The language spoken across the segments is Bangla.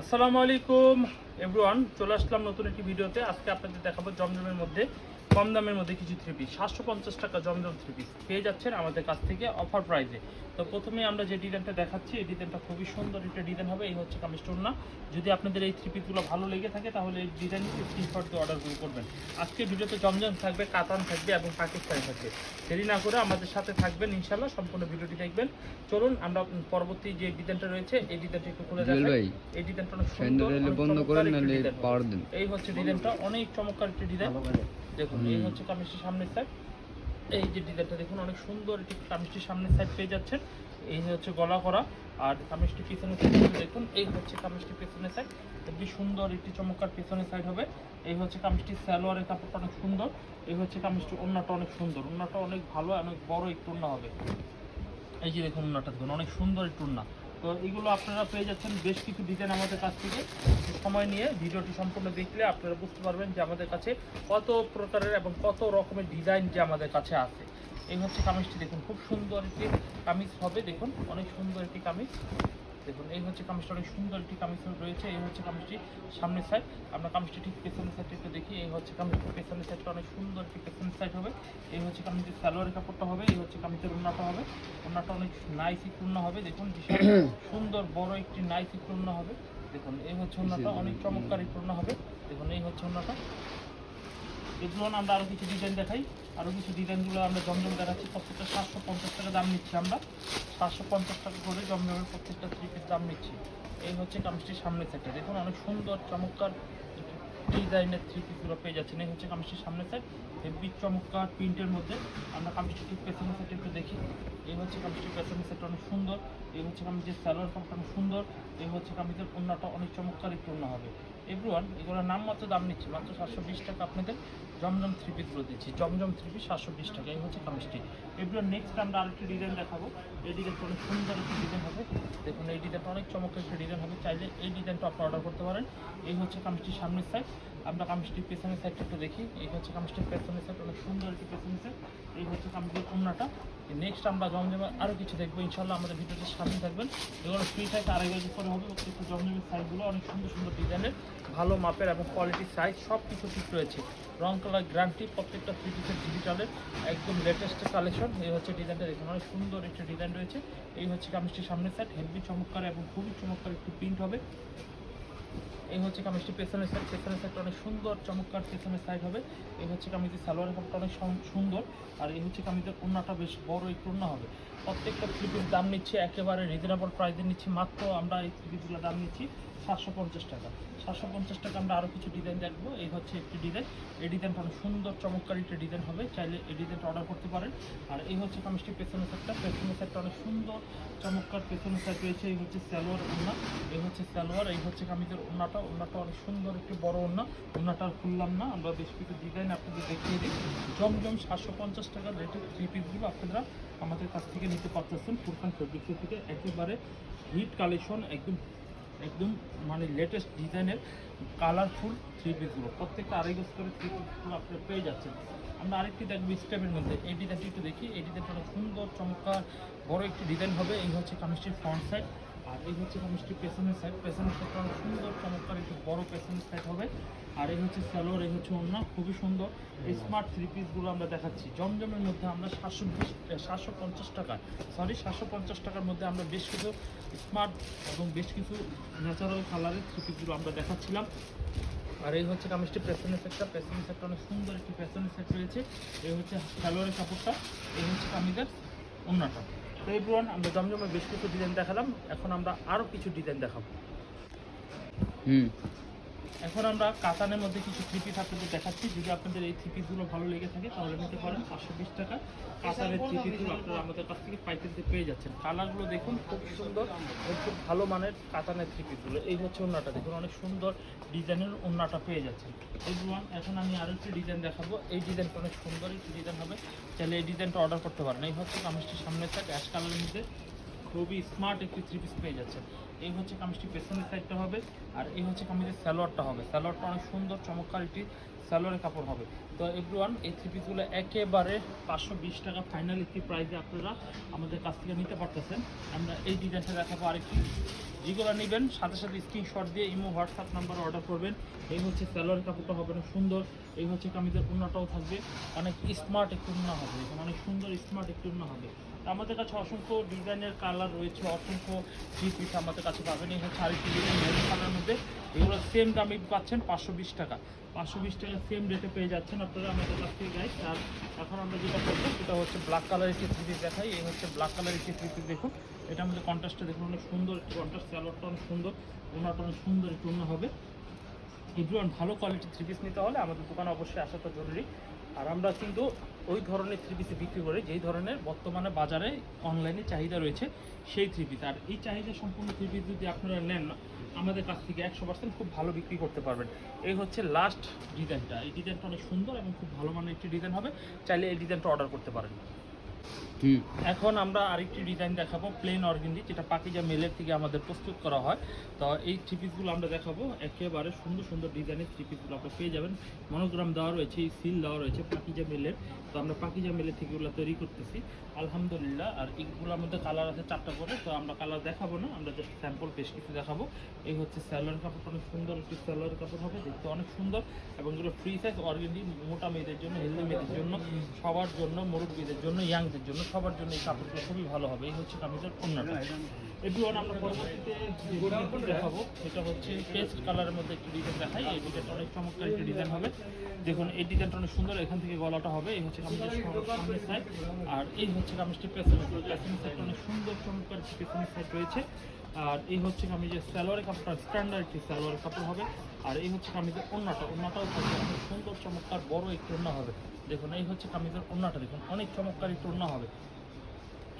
আসসালামু আলাইকুম এভরিওয়ান চলে আসলাম নতুন একটি ভিডিওতে। আজকে আপনাদের দেখাবো জমজমের মধ্যে কম দামের মধ্যে কিছু থ্রি পিস সাতশো পঞ্চাশ টাকা জমজম থ্রি পিস পেয়ে যাচ্ছেন আমাদের কাছ থেকে অফার প্রাইসে তো প্রথমে আমরা যে ডিজাইনটা দেখাচ্ছি এই ডিজাইনটা খুবই সুন্দর একটা ডিজাইন হবে। এই হচ্ছে কামিস্টোর না যদি আপনাদের এই থ্রি পিসগুলো ভালো লেগে থাকে তাহলে এই ডিজাইন স্ক্রিনশট দিয়ে অর্ডার করে করবেন। আজকে ভিডিওতে জমজম থাকবে কাতান থাকবে এবং পাকিস্তানি থাকবে। দেরি না করে আমাদের সাথে থাকবেন ইনশাল্লাহ সম্পূর্ণ ভিডিওটি দেখবেন। চলুন আমরা পরবর্তী যে ডিজাইনটা রয়েছে এই ডিজাইনটা একটু খুলে দেখাই। এই ডিজাইনটা অনেক সুন্দর বন্ধ করেন এই হচ্ছে ডিজাইনটা অনেক চমৎকার একটি ডিজাইন দেখুন এই হচ্ছে কামিজটির সামনের সাইড এই যে ডিজাইনটা দেখুন অনেক সুন্দর একটি কামিজটির সামনের সাইড পেয়ে যাচ্ছেন। এই হচ্ছে গলা করা। আর কামিজটি পিছনের সাইড দেখুন এই হচ্ছে কামিজটি পেছনের সাইড খুবই সুন্দর একটি চমৎকার পেছনের সাইড হবে। এই হচ্ছে কামিজটি সালোয়ারের কাপড়টা অনেক সুন্দর। এই হচ্ছে কামিজটি ওড়নাটা অনেক সুন্দর। ওড়নাটা অনেক ভালো অনেক বড় একটু ওড়না হবে। এই যে দেখুন ওড়নাটা দেখুন অনেক সুন্দর একটু ওড়না। তো এগুলো আপনারা পেয়ে যাচ্ছেন। বেশ কিছু ডিজাইন আমাদের কাছ থেকে। সময় নিয়ে ভিডিওটি সম্পূর্ণ দেখলে আপনারা বুঝতে পারবেন যে আমাদের কাছে কত প্রকারের এবং কত রকমের ডিজাইন যে আমাদের কাছে আছে। এই হচ্ছে কামিজটি। দেখুন, খুব সুন্দর একটি কামিজ হবে। দেখুন, অনেক সুন্দর একটি কামিজ। দেখুন এই হচ্ছে কামিজটা অনেক সুন্দর একটি কামিজ রয়েছে এই হচ্ছে কামিজটি সামনের সাইড আমরা কামিজটি ঠিক পেছনের সাইডটা একটু দেখি এই হচ্ছে কামিজটি পেছনের সাইডটা অনেক সুন্দর একটি পেছনের সাইড হবে। এই হচ্ছে কামিজের সালোয়ারের কাপড়টা হবে এই হচ্ছে কামিজের উন্নাটা হবে। উন্নাটা অনেক নাইস পূর্ণ হবে দেখুন সুন্দর বড় একটি নাইস পূর্ণ হবে। দেখুন এই হচ্ছে উন্নাটা অনেক চমৎকার পূর্ণ হবে। দেখুন এই হচ্ছে উন্নাটা এগুলো আমরা আরও কিছু ডিজাইন দেখাই। আরও কিছু ডিজাইনগুলো আমরা জমজম দেখাচ্ছি। প্রত্যেকটা সাতশো পঞ্চাশ টাকা দাম নিচ্ছি আমরা। সাতশো পঞ্চাশ টাকা করে জমজমের প্রত্যেকটা থ্রি দাম নিচ্ছি। এই হচ্ছে কামিজটির সামনে সাইডটা দেখুন, অনেক সুন্দর, চমৎকার ডিজাইনের থ্রি পিসগুলো পেয়ে যাচ্ছেন। এই হচ্ছে কামিজটির সামনে সাইড হেভি চমৎকার প্রিন্টের মধ্যে আমরা কামিজটি পেছনের সাইডে একটু দেখি। এই হচ্ছে কামিজটির পেছনের সাইডটা অনেক সুন্দর। এই হচ্ছে কামিজের স্যালোয়ার কাপড়টা অনেক সুন্দর। এই হচ্ছে কামিজের ওড়নাটা অনেক চমৎকার একটু হবে। এভরিওয়ান, এগুলোর নাম মাত্র দাম নিচ্ছি। মাত্র সাতশো বিশ টাকা আপনাদের। জমজম থ্রি পিসগুলো দিচ্ছি। জমজম থ্রি পিস সাতশো বিশ টাকা এই হচ্ছে কামিজটি। এগুলো নেক্সট আমরা আরেকটি ডিজাইন দেখাবো। এই ডিজাইনটা অনেক সুন্দর একটি ডিজাইন হবে। দেখুন, এই ডিজাইনটা অনেক চমৎকার একটি ডিজাইন হবে। চাইলে এই ডিজাইনটা আপনি অর্ডার করতে পারেন। এই হচ্ছে কামিজটির সামনের সাইড আমরা কামিজটির পেছনের সাইডটা একটু দেখি। এই হচ্ছে কামিজটির পেছনের সাইড অনেক সুন্দর একটি পেছনের সাইড এই হচ্ছে কামিজের ওড়নাটা নেক্সট আমরা জমজমে আরও কিছু দেখব। ইনশাল্লাহ আমাদের ভিডিওতে সামনে থাকবেন এগুলো ফ্রি সাইজ আড়াই গজ করে হবে। প্রত্যেকটা জমজমের সাইজগুলো অনেক সুন্দর সুন্দর ডিজাইনের ভালো মাপের এবং কোয়ালিটির সাইজ সব কিছু ঠিক রয়েছে। রং কালার গ্যারান্টি প্রত্যেকটা থ্রি পিসের ডিজিটালের একদম লেটেস্ট কালেকশন এই হচ্ছে ডিজাইনটা দেখুন, অনেক সুন্দর একটি ডিজাইন রয়েছে। এই হচ্ছে কামিজটির সামনের সাইড হেভি চমৎকার এবং খুবই চমৎকার একটি প্রিন্ট হবে। এই হচ্ছে কামিজটি পেছনের সাইড পেছনের সাইডটা অনেক সুন্দর, চমৎকার পেছনের সাইড হবে। এই হচ্ছে কামিজের সালোয়ার কাপড়টা অনেক সুন্দর, আর এই হচ্ছে কামিজের ওড়নাটা বেশ বড় একটু ওড়না হবে। প্রত্যেকটা থ্রিপির দাম নিচ্ছে একেবারে রিজনেবল প্রাইসে নিচ্ছি, মাত্র আমরা এই থ্রিপিসগুলোর দাম নিচ্ছি। সাতশো পঞ্চাশ টাকা। সাতশো পঞ্চাশ টাকা আমরা আরও কিছু ডিজাইন দেখব। এই হচ্ছে একটি ডিজাইন এই ডিজাইনটা সুন্দর, চমৎকার একটি ডিজাইন হবে। চাইলে এই ডিজাইনটা অর্ডার করতে পারেন। আর এই হচ্ছে কামিজটি পেছনের সাইডটা পেছনের সাইডটা অনেক সুন্দর, চমৎকার পেছনের সাইড রয়েছে। এই হচ্ছে সালোয়ার ওড়না। এই হচ্ছে সালোয়ার, এই হচ্ছে কামিজের ওড়নাটা। ওড়নাটা অনেক সুন্দর, একটি বড় ওড়না। ওড়নাটা আর খুললাম না। আমরা বেশ কিছু ডিজাইন আপনাদের দেখিয়ে দিই। জমজম সাতশো পঞ্চাশ টাকার রেটের থ্রি পিসগুলো আপনারা আমাদের কাছ থেকে নিতে পারতেছেন। ফুরকান ফেব্রিক্সের থেকে একেবারে হিট কালেকশন একদম একদম মানে লেটেস্ট ডিজাইনের কালারফুল থ্রি পিসগুলো প্রত্যেকটা আড়াই গজ করে থ্রি পিসগুলো আপনারা পেয়ে যাচ্ছেন। আমরা আরেকটি দেখব স্টেপের মধ্যে। এই ডিজাইনটি একটু দেখি। এই ডিজাইনটা সুন্দর, চমৎকার, বড় একটি ডিজাইন হবে। এই হচ্ছে কামিজটির ফ্রন্ট সাইড আর এই হচ্ছে কামিজটির পেছনের সাইড পেছনের সাইডটা সুন্দর, চমৎকার একটু বড় পেছনের সাইড হবে। আর এই হচ্ছে সালোয়ার এই হচ্ছে অন্য খুবই সুন্দর। স্মার্ট থ্রি পিসগুলো আমরা দেখাচ্ছি। জমজমের মধ্যে আমরা সাতশো বিশ সাতশো পঞ্চাশ টাকা সরি সাতশো পঞ্চাশ টাকার মধ্যে আমরা বেশ কিছু স্মার্ট এবং বেশ কিছু ন্যাচারাল কালারের থ্রি পিসগুলো আমরা দেখাচ্ছিলাম। আর এই হচ্ছে কামিজটি পেছনের সেটটা পেছনের সেটটা অনেক সুন্দর একটি পেছনের সেট রয়েছে। এই হচ্ছে সালোয়ারের কাপড়টা, এই হচ্ছে কামিজের অন্যটা তো এই এভরিওয়ান, আমরা জমজমে বেশ কিছু ডিজাইন দেখালাম। এখন আমরা আরও কিছু ডিজাইন দেখাবো। হুম। এখন আমরা কাতানের মধ্যে কিছু থ্রি পিস আপনাদের দেখাচ্ছি। যদি আপনাদের এই থ্রি পিসগুলো ভালো লেগে থাকে, তাহলে নিতে পারেন পাঁচশো বিশ টাকা। কাতানের থ্রি পিসগুলো আপনারা আমাদের কাছ থেকে পাইকারিতে পেয়ে যাচ্ছেন। কালারগুলো দেখুন, খুব সুন্দর এবং খুব ভালো মানের কাতানের থ্রি পিসগুলো এই হচ্ছে ওন্নাটা দেখুন অনেক সুন্দর ডিজাইনের ওন্নাটা পেয়ে যাচ্ছেন। এভরিওয়ান, এখন আমি আরও একটি ডিজাইন দেখাবো। এই ডিজাইনটা অনেক সুন্দর, একটি ডিজাইন হবে। চাইলে এই ডিজাইনটা অর্ডার করতে পারেন। এই হচ্ছে কামিজটির সামনে সাইড অ্যাশ কালারের মধ্যে খুবই স্মার্ট একটি থ্রি পিস পেয়ে যাচ্ছে এই হচ্ছে কামিজটি পেছনের সাইডটা হবে আর এই হচ্ছে কামিজের স্যালোয়ারটা হবে। স্যালোয়ারটা অনেক সুন্দর, চমৎকার একটি সালোয়ারের কাপড় হবে। তো এভরিওয়ান এই থ্রি পিসগুলো একেবারে পাঁচশো বিশ টাকা ফাইনাল একটি প্রাইসে আপনারা আমাদের কাছ থেকে নিতে পারতেছেন। আমরা এই ডিজাইনটা দেখাবো আরেকটি। যেগুলো নেবেন, সাথে সাথে স্ক্রিনশট দিয়ে ইমো হোয়াটসঅ্যাপ নাম্বার অর্ডার করবেন। এই হচ্ছে সালোয়ার কাপড়টা হবে না সুন্দর, এই হচ্ছে কামিজের উন্নাটাও থাকবে। অনেক স্মার্ট একটু উন্না হবে অনেক সুন্দর স্মার্ট একটু উন্না হবে। আমাদের কাছে অসংখ্য ডিজাইনের কালার রয়েছে, অসংখ্য থ্রি পিস আমাদের কাছে পাবেন। এই হচ্ছে আরেকটি ডিজাইন মধ্যে। এগুলো সেম দামে পাচ্ছেন পাঁচশো বিশ টাকা। পাঁচশো বিশ টাকা সেম রেটে পেয়ে যাচ্ছেন আপনারা আমাদের কাছ থেকে গাইড আর এখন আমরা যেটা করব, সেটা হচ্ছে ব্ল্যাক কালার একটি থ্রি পিস দেখাই। এই হচ্ছে ব্ল্যাক কালার একটি থ্রি পিস দেখুন। এটা আমাদের কন্ট্রাস্টটা দেখুন, অনেক সুন্দর কন্ট্রাস্ট স্যালোয়ারটা অনেক সুন্দর, ওনাটা অনেক সুন্দর, একটু হবে। এভরিওয়ান ভালো কোয়ালিটির থ্রি পিস নিতে হলে আমাদের দোকানে অবশ্যই আসা তো জরুরি। আর আমরা কিন্তু ওই ধরনের থ্রি পিসে বিক্রি করি, যেই ধরনের বর্তমানে বাজারে অনলাইনে চাহিদা রয়েছে, সেই থ্রি পিস আর এই চাহিদা সম্পূর্ণ থ্রি পিস যদি আপনারা নেন না আমাদের কাছ থেকে একশো পার্সেন্ট খুব ভালো বিক্রি করতে পারবেন। এই হচ্ছে লাস্ট ডিজাইনটা এই ডিজাইনটা অনেক সুন্দর এবং খুব ভালো মানের একটি ডিজাইন হবে। চাইলে এই ডিজাইনটা অর্ডার করতে পারেন। এখন আমরা আরেকটি ডিজাইন দেখাবো প্লেন অর্গেন্ডি যেটা পাকিজা মেলের থেকে আমাদের প্রস্তুত করা হয়। তো এই থ্রি পিসগুলো আমরা দেখাবো। একেবারে সুন্দর সুন্দর ডিজাইনের থ্রি পিসগুলো আপনারা পেয়ে যাবেন। মনোগ্রাম দেওয়া রয়েছে সিল দেওয়া রয়েছে পাকিজা মেলের তো আমরা পাকিজা মেলের থেকে এগুলো তৈরি করতেছি। আলহামদুলিল্লাহ, আর এইগুলোর মধ্যে কালার আছে চারটা করে, তো আমরা কালার দেখাবো না, আমরা জাস্ট স্যাম্পল বেশ কিছু দেখাবো। এই হচ্ছে স্যালোয়ার কাপড়, অনেক সুন্দর একটি স্যালোয়ার কাপড় হবে, দেখতে অনেক সুন্দর। এবং এগুলো ফ্রি সাইজ অর্গেন্ডি মোটা মেয়েদের জন্য হেলদি মেয়েদের জন্য, সবার জন্য, মুরব্বীদের জন্য ইয়াংদের জন্য। সবার জন্য এই কাপড়গুলো খুবই ভালো হবে। এই হচ্ছে কামিজের অন্যটা এগুলো আমরা পরবর্তীতে যে দেখাবো, সেটা হচ্ছে পেস্ট কালারের মধ্যে একটি ডিজাইন দেখাই। এই ডিজাইনটা অনেক চমৎকার একটি ডিজাইন হবে। দেখুন, এই ডিজাইনটা অনেক সুন্দর, এখান থেকে গলাটা হবে। এই হচ্ছে কামিজের সামনের সাইড আর এই হচ্ছে কামিজটি পেছনের সাইড অনেক সুন্দর, চমৎকার একটি সাইড রয়েছে। আর এই হচ্ছে কামিজের সালোয়ারের কাপড়টা স্ট্যান্ডার্ড একটি সালোয়ারের কাপড় হবে। আর এই হচ্ছে কামিজের ওন্নাটা থাকবে অনেক সুন্দর, চমৎকার, বড় একটি ওন্না হবে। দেখুন, এই হচ্ছে কামিজের ওন্নাটা দেখুন, অনেক চমৎকার একটি ওন্না হবে।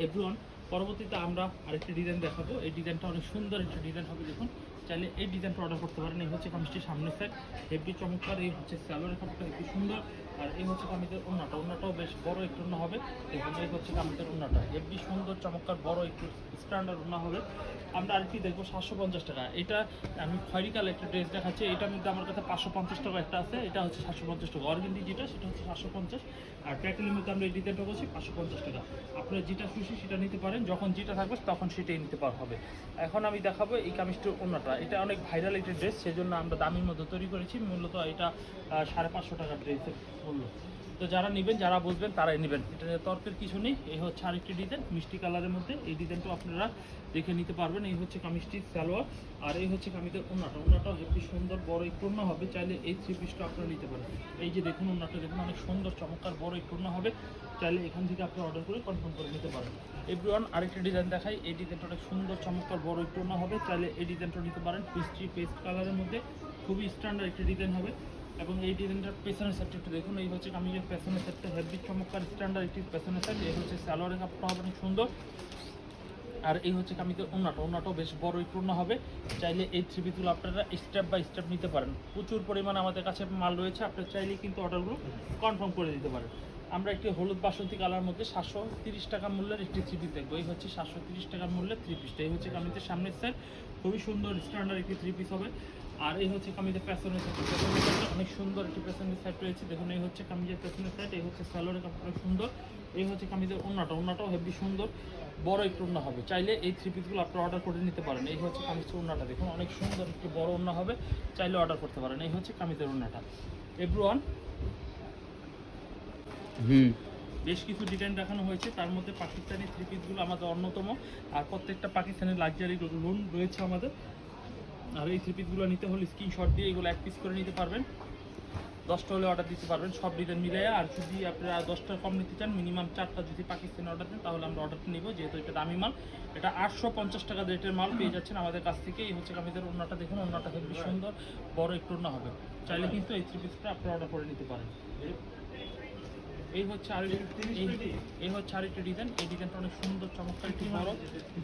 এভরিওয়ান পরবর্তীতে আমরা আরেকটি ডিজাইন দেখাবো। এই ডিজাইনটা অনেক সুন্দর একটি ডিজাইন হবে দেখুন। চাইলে এই ডিজাইনটা অর্ডার করতে পারেন। এই হচ্ছে কামিজটির সামনের সাইড হেভি চমৎকার, এই হচ্ছে স্যালোয়ারের কাপড়টা হেভি সুন্দর। আর এই হচ্ছে কামিজের ওন্নাটা ওন্নাটাও বেশ বড় একটু ওন্না হবে। দেখুন এই হচ্ছে কামিজের ওন্নাটা হেভি সুন্দর, চমৎকার, বড় একটু স্ট্যান্ডার্ড ওন্না হবে। আমরা আরেকটি দেখব সাতশো পঞ্চাশ টাকা। এটা আমি খয়রি কালার একটা ড্রেস দেখাচ্ছি। এটার মধ্যে আমার কাছে পাঁচশো পঞ্চাশ টাকা একটা আছে। এটা হচ্ছে সাতশো পঞ্চাশ টাকা। অর্গেন্ডি যেটা, সেটা হচ্ছে সাতশো পঞ্চাশ। আর প্যাকেলের মধ্যে আমরা এই ডিজাইনটা করছি পাঁচশো পঞ্চাশ টাকা। আপনারা যেটা খুশি সেটা নিতে পারেন। যখন যেটা থাকবে তখন সেটাই নিতে পার হবে। এখন আমি দেখাবো এই কামিজটির অন্যটা এটা অনেক ভাইরাল একটা ড্রেস সেজন্য আমরা দামের মধ্যে তৈরি করেছি। মূলত এটা সাড়ে পাঁচশো টাকার ড্রেসের মূল্য। তো যারা নেবেন, যারা বুঝবেন তারাই নেবেন। এটা তর্কের কিছু নেই। এই হচ্ছে আরেকটি ডিজাইন মিষ্টি কালারের মধ্যে। এই ডিজাইনটা আপনারা দেখে নিতে পারবেন। এই হচ্ছে কামিজটির সালোয়ার। আর এই হচ্ছে কামিজের ওনাটা ওনাটাও হেবি সুন্দর বড় একটু হবে, চাইলে এই থ্রি পিসটা আপনারা নিতে পারেন। এই যে দেখুন ওনাটা দেখুন অনেক সুন্দর, চমৎকার বড় একটু হবে। চাইলে এখান থেকে আপনি অর্ডার করে কনফার্ম করে নিতে পারেন। এভরিওয়ান আরেকটি ডিজাইন দেখাই। এই ডিজাইনটা অনেক সুন্দর, চমৎকার বড় একটু হবে। চাইলে এই ডিজাইনটা নিতে পারেন। পিস্ট্রি পেস্ট কালারের মধ্যে। খুবই স্ট্যান্ডার্ড একটি ডিজাইন হবে। এবং এই ডিজাইনটার পেছনের সাইডটা একটু দেখুন, এই হচ্ছে কামিজের পেছনের সাইডটা হেভি চমৎকার স্ট্যান্ডার্ড একটি পেছনের সাইড এই হচ্ছে সালোয়ারের কাপড়টা হবে অনেক সুন্দর। আর এই হচ্ছে কামিজের ওনাটা ওনাটাও বেশ বড় ওড়না হবে। চাইলে এই থ্রি পিসগুলো আপনারা স্টেপ বাই স্টেপ নিতে পারেন। প্রচুর পরিমাণে আমাদের কাছে মাল রয়েছে আপনারা চাইলে কিন্তু অর্ডারগুলো কনফার্ম করে দিতে পারেন। আমরা একটি হলুদ বাসন্তী কালার মধ্যে সাতশো তিরিশ টাকা মূল্যের একটি থ্রি পিস দেখব। এই হচ্ছে সাতশো তিরিশ টাকা মূল্যের থ্রি পিসটা এই হচ্ছে কামিজের সামনের সাইড খুবই সুন্দর স্ট্যান্ডার্ড একটি থ্রি পিস হবে। আর এই হচ্ছে কামিজের সাইড পেছনের অনেক সুন্দর একটি পেছনের সাইড রয়েছে। দেখুন এই হচ্ছে কামিজের পেছনের সাইড এই হচ্ছে সালোয়ারের কাপড়টা সুন্দর। এই হচ্ছে কামিজের ওন্নাটা। ওন্নাটাও হেভি সুন্দর। বড় একটু ওন্না হবে। চাইলে এই থ্রি পিসগুলো আপনারা অর্ডার করে নিতে পারেন। এই হচ্ছে কামিজের ওন্নাটা। দেখুন অনেক সুন্দর একটি বড় ওন্না হবে। চাইলে অর্ডার করতে পারেন। এই হচ্ছে কামিজের ওন্নাটা। এভরিওয়ান হুম। বেশ কিছু ডিজাইন দেখানো হয়েছে। তার মধ্যে পাকিস্তানি থ্রি পিসগুলো আমাদের অন্যতম। আর প্রত্যেকটা পাকিস্তানি লাক্সারি লোন রয়েছে আমাদের। আর এই থ্রি পিসগুলো নিতে হলে স্ক্রিনশট দিয়ে এগুলো এক পিস করে নিতে পারবেন। দশটা হলে অর্ডার দিতে পারবেন, সব ডিজাইন মিলিয়ে আর যদি আপনারা দশটা কম নিতে চান মিনিমাম চারটা যদি পাকিস্তানি অর্ডার দেন, তাহলে আমরা অর্ডারটা নিব, যেহেতু এটা দামি মাল। এটা আটশো পঞ্চাশ টাকা রেটের মাল পেয়ে যাচ্ছেন আমাদের কাছ থেকে। এই হচ্ছে আমাদের ওনাটা দেখুন অন্যটা খুবই সুন্দর, বড় একটু অন্য হবে। চাইলে কিন্তু এই থ্রি পিসটা আপনারা অর্ডার করে নিতে পারেন। এই হচ্ছে আর এই হচ্ছে আরেকটি ডিজাইন এই ডিজাইনটা অনেক সুন্দর, চমৎকার, একটি বড়।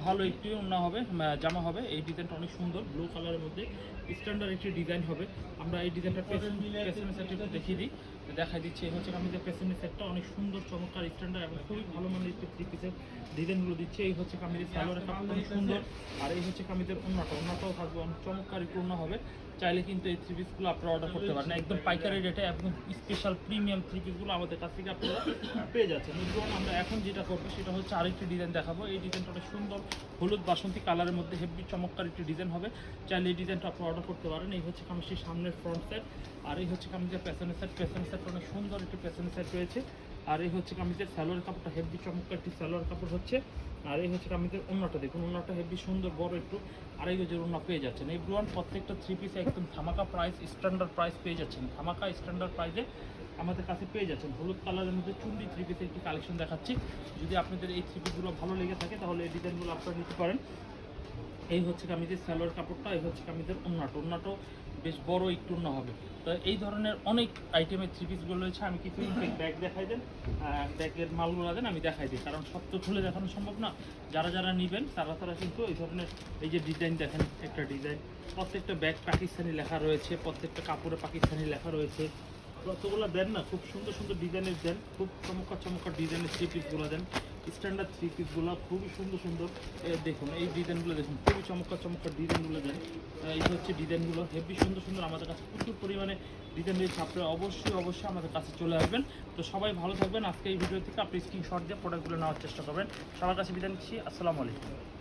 ভালো একটি অন্য হবে জামা হবে। এই ডিজাইনটা অনেক সুন্দর ব্লু কালারের মধ্যে। স্ট্যান্ডার্ড একটি ডিজাইন হবে। আমরা এই ডিজাইনটা পেছনের সেটটা একটু দেখিয়ে দিই। দেখাই দিচ্ছি, এই হচ্ছে আমাদের পেছনের সেটটা অনেক সুন্দর, চমৎকার স্ট্যান্ডার্ড এবং খুবই ভালো মানের একটি থ্রি পিসের ডিজাইনগুলো দিচ্ছে। এই হচ্ছে কামিজের সালোয়ারের কাপড় অনেক সুন্দর। আর এই হচ্ছে কামিজের অন্যটা অন্যটাও থাকবে অনেক চমৎকার, একটু অন্য হবে। চাইলে কিন্তু এই থ্রি পিসগুলো আপনারা অর্ডার করতে পারেন। একদম পাইকারি রেটে একদম স্পেশাল প্রিমিয়াম থ্রি পিসগুলো আমাদের কাছ থেকে আপনারা পেয়ে যাচ্ছেন। এবং আমরা এখন যেটা করব সেটা হচ্ছে আরেকটি ডিজাইন দেখাবো। এই ডিজাইনটা অনেক সুন্দর হলুদ বাসন্তী কালারের মধ্যে হেভি চমৎকার একটি ডিজাইন হবে। চাইলে এই ডিজাইনটা আপনারা অর্ডার করতে পারেন। এই হচ্ছে কামিজটির সামনের ফ্রন্ট সাইড আর এই হচ্ছে কামিজের পেছনের সাইড পেছনের সাইড অনেক সুন্দর একটি পেছনের সাইড রয়েছে। আর এই হচ্ছে কামিজের সালোয়ার কাপড়টা, হেভি একটি সালোয়ার কাপড় হচ্ছে। আর এই হচ্ছে কামিজের অন্যটা দেখুন অন্যটা হেভি সুন্দর, বড় একটু। আড়াই গজের অন্য পেয়ে যাচ্ছেন, এই ব্রুয়ান প্রত্যেকটা থ্রি পিস একদম ধামাকা প্রাইস স্ট্যান্ডার্ড প্রাইস পেয়ে যাচ্ছেন। ধামাকা স্ট্যান্ডার্ড প্রাইসে আমাদের কাছে পেয়ে যাচ্ছেন। হলুদ কালারের মধ্যে চুন্ডি থ্রি পিসের একটি কালেকশন দেখাচ্ছি। যদি আপনাদের এই থ্রি পিসগুলো ভালো লেগে থাকে, তাহলে এই ডিজাইনগুলো আপনারা নিতে পারেন। এই হচ্ছে কামিজের সালোয়ার কাপড়টা, এই হচ্ছে কামিজের ওন্নাটা ওন্নাটাও বেশ বড় একটু অন্য হবে। তো এই ধরনের অনেক আইটেমের থ্রি পিসগুলো রয়েছে, আমি কিছু ব্যাগ দেখাই দেন। ব্যাগের মালগুলো দেন, আমি দেখাই দিই। কারণ সব তো খুলে দেখানো সম্ভব না। যারা যারা নেবেন, তারা তারা কিন্তু এই ধরনের এই যে ডিজাইন দেখেন, একটা ডিজাইন প্রত্যেকটা ব্যাগ পাকিস্তানি লেখা রয়েছে, প্রত্যেকটা কাপড়ে পাকিস্তানি লেখা রয়েছে। যতগুলো দেন না, খুব সুন্দর সুন্দর ডিজাইনের দেন, খুব চমৎকার চমৎকার ডিজাইনের থ্রি পিসগুলো দেন। স্ট্যান্ডার্ড থ্রি পিসগুলো খুবই সুন্দর সুন্দর। দেখুন, এই ডিজাইনগুলো দেখুন, খুবই চমৎকার চমৎকার ডিজাইনগুলো দেন। এই হচ্ছে ডিজাইনগুলো হেভি সুন্দর সুন্দর আমাদের কাছে প্রচুর পরিমাণে ডিজাইন রয়েছে। আপনারা অবশ্যই অবশ্যই আমাদের কাছে চলে আসবেন। তো সবাই ভালো থাকবেন। আজকে এই ভিডিও থেকে আপনি স্ক্রিনশট দিয়ে প্রোডাক্টগুলো নেওয়ার চেষ্টা করবেন। সবার কাছে বিদায় নিচ্ছি। আসসালামু আলাইকুম।